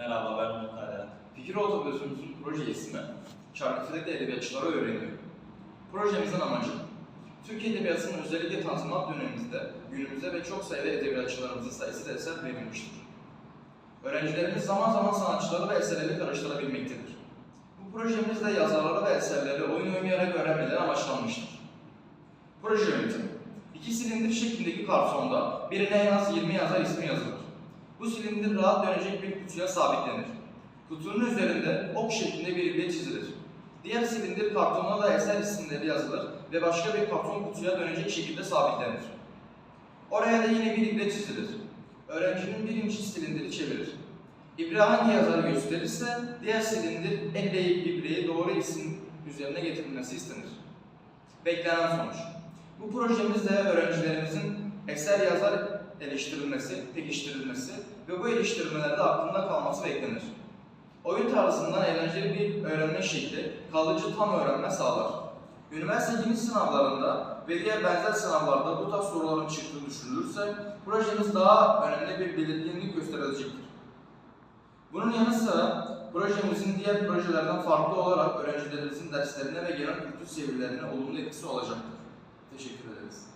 Merhaba ben Muhtar Fikir Otobüsümüzün proje ismi Çarkıfelek'te edebiyatçılara öğreniyor. Projemizin amacı Türk Edebiyatı'nın özellikle tanzimat dönemimizde günümüzde ve çok sayıda edebiyatçılarımızın sayısı eser verilmiştir. Öğrencilerimiz zaman zaman sanatçıları ve eserleri karıştırabilmektedir. Bu projemizde yazarları ve eserleri oyun oynayarak öğrenmeleri amaçlanmıştır. Proje yöntemi İki silindir şeklindeki kartonda birine en az 20 yazar ismi yazılır. Bu silindir rahat dönecek bir kutuya sabitlenir. Kutunun üzerinde ok şeklinde bir ibre çizilir. Diğer silindir kartonuna da eser isimleri yazılır ve başka bir karton kutuya dönecek şekilde sabitlenir. Oraya da yine bir ibre çizilir. Öğrencinin birinci silindiri çevirir. İbre hangi yazarı gösterirse diğer silindir elleyip ibreyi doğru isim üzerine getirilmesi istenir. Beklenen sonuç. Bu projemizde öğrencilerimizin eser yazar eleştirilmesi, pekiştirilmesi ve bu eleştirmelerde aklında kalması beklenir. Oyun tarzından eğlenceli bir öğrenme şekli kalıcı tam öğrenme sağlar. Üniversite giriş sınavlarında ve diğer benzer sınavlarda bu tarz soruların çıktığı düşünülürse projemiz daha önemli bir belirginlik gösterecektir. Bunun yanı sıra projemizin diğer projelerden farklı olarak öğrencilerimizin derslerine ve genel kültür seviyelerine olumlu etkisi olacaktır. Teşekkür ederiz.